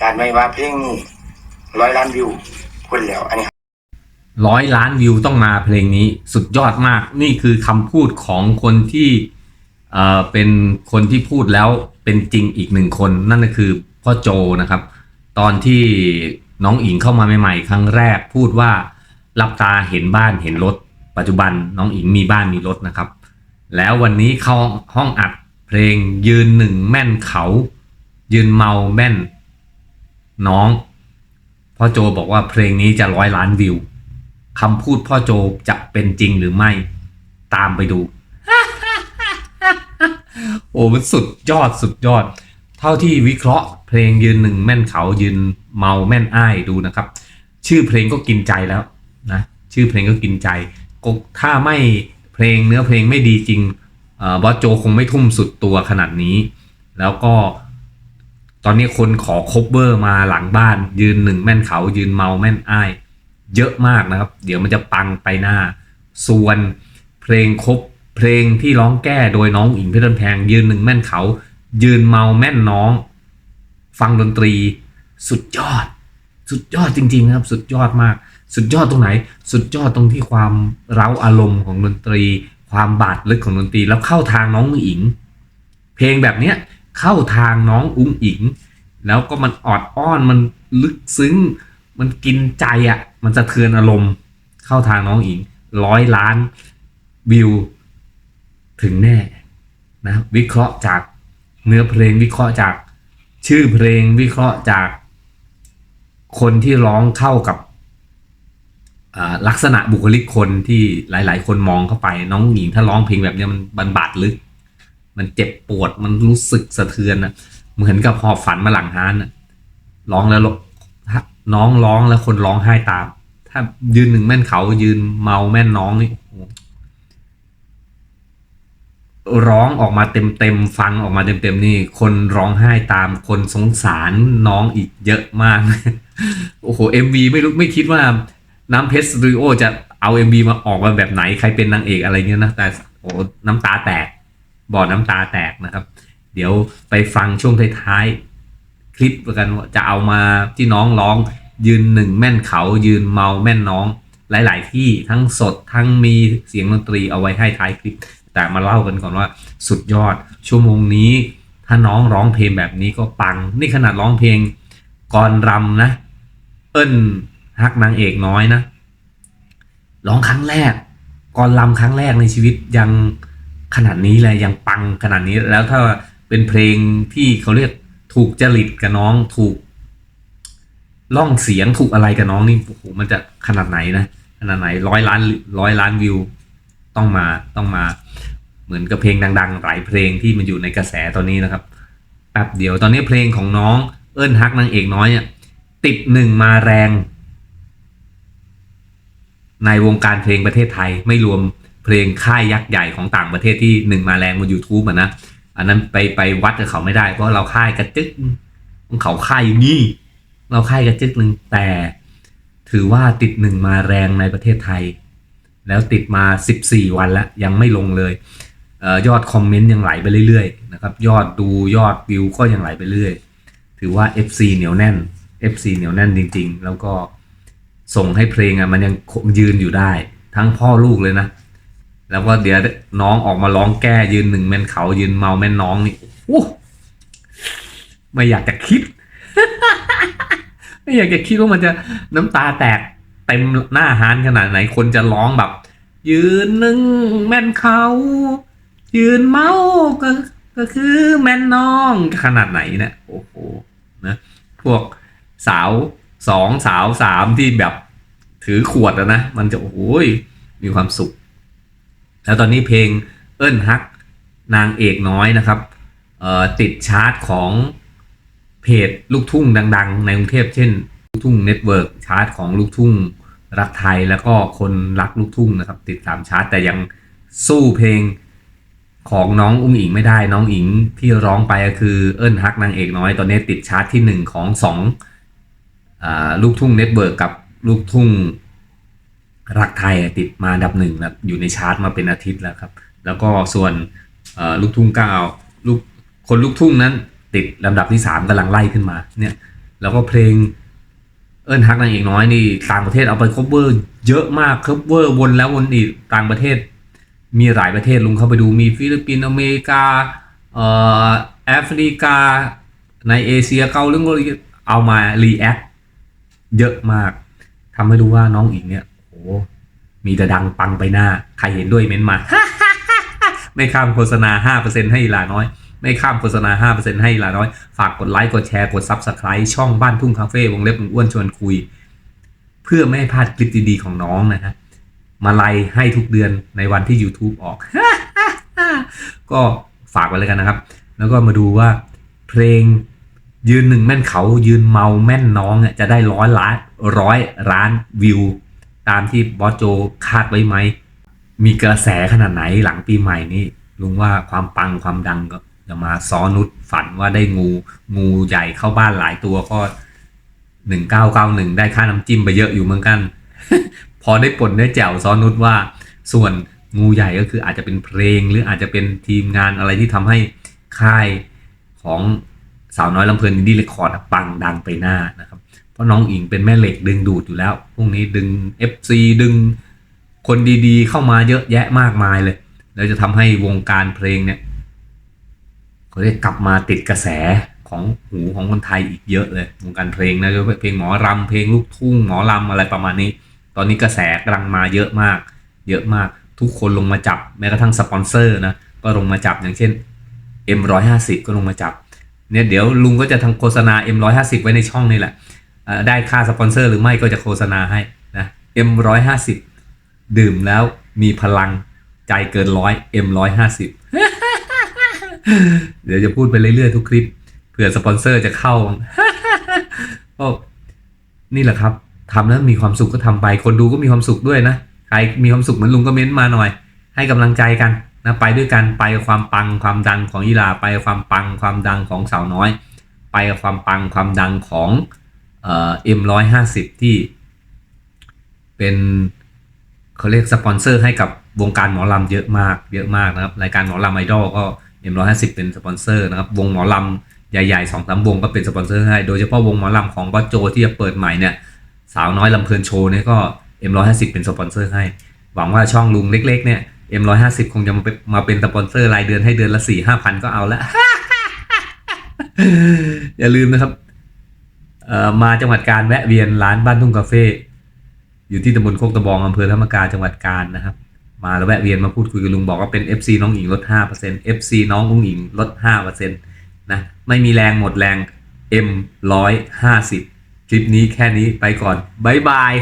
การไม่ว่าเพลงนี้ร้อยล้านวิวคนแล้วอันนี้ร้อยล้านวิวต้องมาเพลงนี้สุดยอดมากนี่คือคำพูดของคนที่เอ่อเป็นคนที่พูดแล้วเป็นจริงอีกหนึ่งคน นั่นก็คือพ่อโจนะครับ ตอนที่น้องอิงเข้ามาใหม่ๆ ครั้งแรกพูดว่ารับตาเห็นบ้านเห็นรถ ปัจจุบันน้องอิงมีบ้านมีรถนะครับ แล้ววันนี้เข้าห้องอัดเพลงยืนหนึ่งแม่นเขา ยืนเมาแม่น น้องพ่อโจบอกว่าเพลงนี้จะร้อยล้านวิวคำพูดพ่อโจจะเป็นจริงหรือไม่ ตามไปดู โอ้มันสุดยอดสุดยอด เท่าที่วิเคราะห์เพลงยืนหนึ่งแม่นเขายืนเมาแม่นอ้ายดูนะครับ ชื่อเพลงก็กินใจแล้วนะชื่อเพลงก็กินใจก็ถ้าไม่เพลงเนื้อเพลงไม่ดีจริงเอ่อบอสโจคงไม่ทุ่มสุดตัวขนาดนี้ แล้วก็ ตอนนี้คนขอคบเบอร์มาหลังบ้าน ยืนหนึ่งแม่นเขายืนเมาแม่นอ้าย เยอะมากนะครับ เดี๋ยวมันจะปังไปหน้า ส่วนเพลงคบเพลงที่ร้องแก้โดยน้องอิงเพชรแพง ยืนหนึ่งแม่นเขา ยืนเมาแม่นน้อง ฟังดนตรี สุดยอด สุดยอดจริงๆนะครับ สุดยอดมาก สุดยอดตรงไหน สุดยอดตรงที่ความเร้าอารมณ์ของดนตรี ความบาดลึกของดนตรีแล้วเข้าทางน้องอิง เพลงแบบเนี้ย เข้าทางน้องอุ้งอิง แล้วก็มันออดอ้อนมันลึกซึ้ง มันกินใจอะ่ะ มันสะเทือนอารมณ์ เข้าทางน้องอิงร้อยล้านวิวถึงแน่นะวิเคราะห์จากเนื้อเพลงวิเคราะห์จากชื่อเพลงวิเคราะห์จากคนที่ร้องเข้ากับลักษณะบุคลิกคนที่หลาย ๆ คนมองเข้าไปน้องหญิงถ้าร้องเพลงแบบเนี้ยมันบันบาดลึก มันเจ็บปวดมันรู้สึกสะเทือนนะเหมือนกับหอบฝันมาหลังฮานนะร้องแล้วน้องร้องแล้วคนร้องไห้ตาม ถ้ายืนหนึ่งแม่นเขายืนเมาแม่นน้องนี่ร้องออกมาเต็มเต็มฟังออกมาเต็มเต็มนี่ คนร้องไห้ตามคนสงสารน้องอีกเยอะมาก โอ้โหเอ็มวีไม่รู้ไม่คิดว่าน้ำเพชรสตูดิโอจะเอาเอ็มวีมาออกมาแบบไหนใครเป็นนางเอกอะไรเงี้ยนะแต่โอ้น้ำตาแตก บ่อน้ำตาแตกนะครับ เดี๋ยวไปฟังช่วงท้ายๆคลิปกันจะเอามาที่น้องร้อง ยืนหนึ่งแม่นเขายืนเมาแม่นน้อง หลาย ๆ ที่ทั้งสดทั้งมีเสียงดนตรีเอาไว้ให้ท้ายคลิป แต่มาเล่ากันก่อนว่าสุดยอด ชั่วโมงนี้ ถ้าน้องร้องเพลงแบบนี้ก็ปัง นี่ขนาดร้องเพลงกรรำนะ เอิ้นฮักนางเอกน้อยนะร้องครั้งแรกก่อนรำครั้งแรกในชีวิตยัง ขนาดนี้เลยยังปังขนาดนี้แล้วถ้าเป็นเพลงที่เขาเรียกถูกจริตกับน้องถูกล่องเสียงถูกอะไรกับน้องนี่โอ้โหมันจะขนาดไหนนะขนาดไหนร้อยล้านร้อยล้านวิว ต้องมาต้องมา เหมือนกับเพลงดังๆ หลายเพลงที่มันอยู่ในกระแสตอนนี้นะครับแป๊บเดียวตอนนี้เพลงของน้องเอิ้นฮักนางเอกน้อยเนี่ยติดหนึ่งมาแรง ในวงการเพลงประเทศไทยไม่รวม เพลงค่ายยักษ์ใหญ่ของต่างประเทศที่หนึ่งมาแรงบน YouTube อะนะอันนั้นไปไปวัดกับเขาไม่ได้ เพราะเราค่ายกระจึกของเขาค่ายอย่างนี้เราค่ายกระจึกหนึ่งแต่ ถือว่าติดหนึ่งมาแรงในประเทศไทย แล้วติดมา 14 วันแล้วยังไม่ลงเลยเออยอดคอมเมนต์ยังไหลไปเรื่อยๆนะครับยอดดูยอดวิวก็ยังไหลไปเรื่อย ถือว่า FC เหนียวแน่น FC เหนียวแน่นจริง ๆ แล้วก็ส่งให้เพลงอะมันยังยืนอยู่ได้ ทั้งพ่อลูกเลยนะ แล้วก็เดี๋ยวน้องออกมาร้องแก้ยืนหนึ่งแม่นเขายืนเมาแม่นน้องนี่โอ้ไม่อยากจะคิด ไม่อยากจะคิดว่ามันจะน้ำตาแตกเต็มหน้าฮานขนาดไหนคนจะร้องแบบ ยืนหนึ่งแม่นเขา ยืนเมาก็ก็คือแม่นน้องขนาดไหนเนะี่ยโอ้โหนะพวกสาวสองสาวสามที่แบบถือขวดอะนะ มันจะโอ้ยมีความสุข แล้วตอนนี้เพลงเอิ้นฮักนางเอกน้อยนะครับติดชาร์ตของเพจลูกทุ่งดัง ๆ ในกรุงเทพเช่น ลูกทุ่งเน็ตเวิร์กชาร์ตของลูกทุ่งรักไทยแล้วก็คนรักลูกทุ่งนะครับ ติดตามชาร์ตแต่ยังสู้เพลงของน้องอุ้งอิงไม่ได้น้องอิงที่ร้องไปก็คือเอิ้นฮักนางเอกน้อย ตอนนี้ติดชาร์ตที่หนึ่งของสองอ่าลูกทุ่งเน็ตเวิร์กกับลูกทุ่ง รักไทยติดมาดับหนึ่งอยู่ในชาร์ตมาเป็นอาทิตย์แล้วครับ แล้วก็ส่วนลูกทุ่งเก้าลูกคนลูกทุ่งนั้นติดลำดับที่สามกำลังไล่ขึ้นมาเนี่ยแล้วก็เพลงเอิญฮักนางเอกน้อยนี่ต่างประเทศเอาไป cover เยอะมาก cover วนแล้ววนอีกต่างประเทศ มีหลายประเทศลุงเข้าไปดูมีฟิลิปปินส์อเมริกาเอ่อแอฟริกา ในเอเชียเกาหลีเอามา react เยอะมากทำให้รู้ว่าน้องอิงเนี่ย มีแต่ดังปังไปหน้า ใครเห็นด้วยเม้นมา ไม่ข้ามโฆษณา 5%ให้อีหลาน้อย ไม่ข้ามโฆษณา 5%ให้อีหลาน้อย ฝากกดไลค์ กดแชร์ กด Subscribe ช่องบ้านทุ่งคาเฟ่วงเล็บอ้วนชวนคุย เพื่อไม่ให้พลาดคลิปดีๆของน้องนะฮะ มาไลค์ให้ทุกเดือนในวันที่ YouTube ออก ก็ฝากไว้เลยกันนะครับ แล้วก็มาดูว่าเพลงยืนหนึ่งแม่นเขายืนเมาแม่นน้องเนี่ยจะได้ร้อยล้านร้อยล้านวิว ตามที่บอสโจคาดไว้ไหม มีกระแสขนาดไหนหลังปีใหม่นี่ลุงว่าความปังความดังก็จะมาซ้อนุชฝันว่าได้งูงูใหญ่เข้าบ้านหลายตัวก็หนึ่งเก้าเก้าหนึ่งได้ค่าน้ำจิ้มไปเยอะอยู่เหมือนกัน พอได้ผลได้แจวซ้อนุชว่า ส่วนงูใหญ่ก็คืออาจจะเป็นเพลงหรืออาจจะเป็นทีมงานอะไรที่ทำให้ค่ายของสาวน้อยลำเพลินนดี้เรคคอร์ดปังดังไปหน้านะครับ เพราะน้องอิงเป็นแม่เหล็กดึงดูดอยู่แล้ว พวกนี้ดึง FC ดึงคนดีๆ เข้ามาเยอะแยะมากมายเลย แล้วจะทำให้วงการเพลงเนี่ยเขาเรียกกลับมาติดกระแสของหูของคนไทยอีกเยอะเลยวงการเพลงนะเพลงหมอรำเพลงลูกทุ่งหมอรำอะไรประมาณนี้ ตอนนี้กระแสกำลังมาเยอะมาก เยอะมากทุกคนลงมาจับแม้กระทั่งสปอนเซอร์นะก็ลงมาจับอย่างเช่น M150 ก็ลงมาจับเนี่ยเดี๋ยวลุงก็จะทำโฆษณา M150 ไว้ในช่องนี่แหละ ได้ค่าสปอนเซอร์หรือไม่ก็จะโฆษณาให้นะ M150 ดื่มแล้วมีพลังใจเกินร้อย M150 เดี๋ยวจะพูดไปเรื่อยๆทุกคลิปเผื่อสปอนเซอร์จะเข้าก็นี่แหละครับทำแล้วมีความสุขก็ทำไป คนดูก็มีความสุขด้วยนะใครมีความสุขเหมือนลุงก็เม้นต์มาหน่อย ให้กำลังใจกันนะไปด้วยกันไปกับความปังความดังของยีลาไปกับความปังความดังของสาวน้อย ไปกับความปังความดังของ เอ็มร้อยห้าสิบที่ เป็นเขาเรียกสปอนเซอร์ให้กับวงการหมอลำเยอะมากเยอะมากนะครับ รายการหมอลำไอดอลก็เอ็มร้อยห้าสิบเป็นสปอนเซอร์นะครับ วงหมอลำใหญ่ๆสองสามวงก็เป็นสปอนเซอร์ให้โดยเฉพาะวงหมอลำของบอสโจที่จะเปิดใหม่เนี่ยสาวน้อยลำเพลินโชว์เนี่ยก็ M150 เป็นสปอนเซอร์ให้ หวังว่าช่องลุงเล็ก ๆ เนี่ย M150 คงจะมาเป็นมาเป็นสปอนเซอร์รายเดือนให้เดือนละสี่ห้าพันก็เอาละอย่าลืมนะครับ มาจังหวัดการแวะเวียนร้านบ้านทุ่งคาเฟ่อยู่ที่ตำบลโคกตะบองอำเภอธรรมกาจังหวัดกาญนะครับ มาแล้วแวะเวียนมาพูดคุยกับลุงบอกว่าเป็น FC น้องหญิงลด5% FC น้องอุ้งอิงลด5%นะไม่มีแรงหมดแรง M 150 คลิปนี้แค่นี้ไปก่อน บ๊ายบาย